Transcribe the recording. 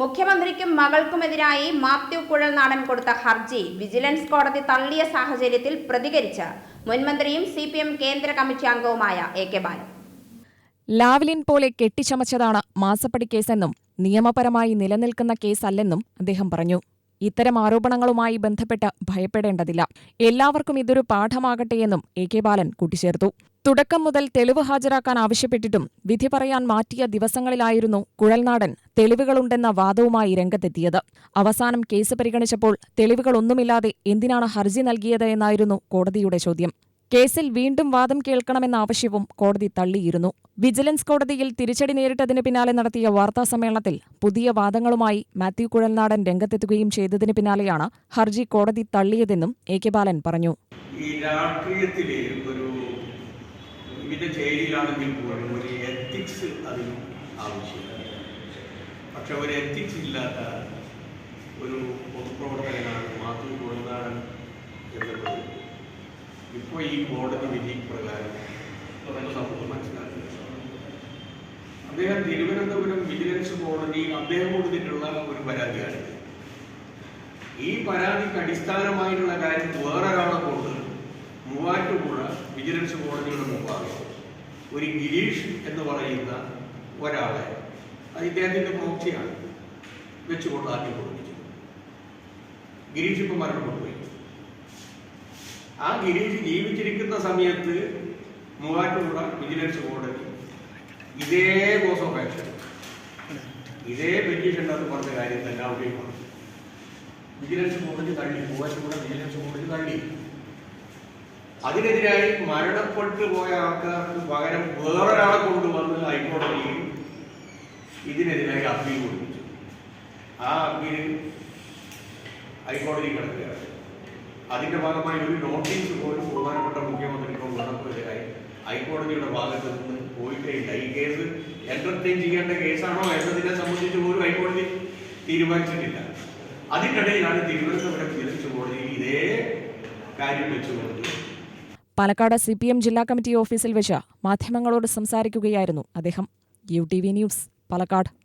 മുഖ്യമന്ത്രിക്കും മകൾക്കുമെതിരായി മാത്യു കുഴൽനാടൻ കൊടുത്ത ഹർജി വിജിലൻസ് കോടതി തള്ളിയ സാഹചര്യത്തിൽ പ്രതികരിച്ച് മുൻമന്ത്രിയും സി പി എം കേന്ദ്ര കമ്മിറ്റി അംഗവുമായ എ കെ ബാലൻ. ലാവ്ലിൻ പോലെ കെട്ടിച്ചമച്ചതാണ് മാസപ്പടി കേസെന്നും നിയമപരമായി നിലനിൽക്കുന്ന കേസല്ലെന്നും അദ്ദേഹം പറഞ്ഞു. ഇത്തരം ആരോപണങ്ങളുമായി ബന്ധപ്പെട്ട് ഭയപ്പെടേണ്ടതില്ല. എല്ലാവർക്കും ഇതൊരു പാഠമാകട്ടെയെന്നും എ കെ ബാലൻ കൂട്ടിച്ചേർത്തു. തുടക്കം മുതൽ തെളിവ് ഹാജരാക്കാൻ ആവശ്യപ്പെട്ടിട്ടും വിധി പറയാൻ മാറ്റിയ ദിവസങ്ങളിലായിരുന്നു കുഴൽനാടൻ തെളിവുകളുണ്ടെന്ന വാദവുമായി രംഗത്തെത്തിയത്. അവസാനം കേസ് പരിഗണിച്ചപ്പോൾ തെളിവുകളൊന്നുമില്ലാതെ എന്തിനാണ് ഹർജി നൽകിയത് എന്നായിരുന്നു കോടതിയുടെ ചോദ്യം. കേസിൽ വീണ്ടും വാദം കേൾക്കണമെന്ന ആവശ്യവും കോടതി തള്ളിയിരുന്നു. വിജിലൻസ് കോടതിയിൽ തിരിച്ചടി നേരിട്ടതിന് പിന്നാലെ നടത്തിയ വാർത്താസമ്മേളനത്തിൽ പുതിയ വാദങ്ങളുമായി മാത്യു കുഴൽനാടൻ രംഗത്തെത്തുകയും ചെയ്തതിന് പിന്നാലെയാണ് ഹർജി കോടതി തള്ളിയതെന്നും എ കെ ബാലൻ പറഞ്ഞു. ഈ രാഷ്ട്രീയത്തിലെ ഒരു വിവിധ ചേരിയിലാണെങ്കിൽ പോലും ഒരു എത്തിക്സ് അതിന് ആവശ്യമില്ല. പക്ഷെ ഒരു എത്തിക്സ് ഇല്ലാത്ത ഒരു പൊതുപ്രവർത്തകനാണ് മാത്രം കൊഴുനാടൻ എന്നുള്ളത്. ഇപ്പോൾ ഈ കോടതി വിധി പ്രകാരം സമൂഹം മനസ്സിലാക്കുന്നത് അദ്ദേഹം തിരുവനന്തപുരം വിജിലൻസ് കോടതി അദ്ദേഹം കൊടുത്തിട്ടുള്ള ഒരു പരാതിയാണ്. ഈ പരാതിക്ക് അടിസ്ഥാനമായിട്ടുള്ള കാര്യം കൊണ്ട് മൂവാറ്റുപുഴ വിജിലൻസ് കോടതിയുടെ മുമ്പാകെ ഒരു ഗിരീഷ് എന്ന് പറയുന്ന ഒരാളെ അത് ഇദ്ദേഹത്തിന്റെ പ്രോക്സിയാണ് വെച്ചുകൊണ്ട് ആദ്യം കൊടുപ്പിച്ചു ഗിരീഷ് ഇപ്പം മരണപ്പെട്ടു. പോയി ആ ഗിരീഷ് ജീവിച്ചിരിക്കുന്ന സമയത്ത് മൂവാറ്റുപുഴ വിജിലൻസ് കോടതി ഇതേ കോസ് ഓഫ് ആക്ഷൻ ഇതേ പെറ്റീഷൻ എന്ന് പറഞ്ഞ കാര്യം തന്നെ അവിടെയും വിജിലൻസ് കോടതി തള്ളി മൂവാറ്റുപുഴ വിജിലൻസ് കോടതി തള്ളി. അതിനെതിരായി മരണപ്പെട്ടു പോയ ആൾക്കാർക്ക് പകരം വേറൊരാളെ കൊണ്ടുവന്ന് ഹൈക്കോടതിയിൽ ഇതിനെതിരായി അപ്പീൽ കൊടുപ്പിച്ചു ആ അപ്പീൽ ഹൈക്കോടതി കിടക്കുകയാണ്. അതിന്റെ ഭാഗമായി ഒരു നോട്ടീസ് പോലും ബഹുമാനപ്പെട്ട മുഖ്യമന്ത്രിക്കോ ഗവർണർക്കെതിരായി ഹൈക്കോടതിയുടെ ഭാഗത്ത് നിന്ന് പോയിട്ടേണ്ട ഈ കേസ് എന്റർടൈൻ ചെയ്യേണ്ട കേസാണോ എന്നതിനെ സംബന്ധിച്ച് പോലും ഹൈക്കോടതി തീരുമാനിച്ചിട്ടില്ല. അതിനിടയിലാണ് തിരുവനന്തപുരം വിജിലൻസ് കോടതിയിൽ ഇതേ കാര്യം വെച്ചുകൊണ്ട് പാലക്കാട് സി പി എം ജില്ലാ കമ്മിറ്റി ഓഫീസിൽ വെച്ച് മാധ്യമങ്ങളോട് സംസാരിക്കുകയായിരുന്നു അദ്ദേഹം. U T V news Palakkad.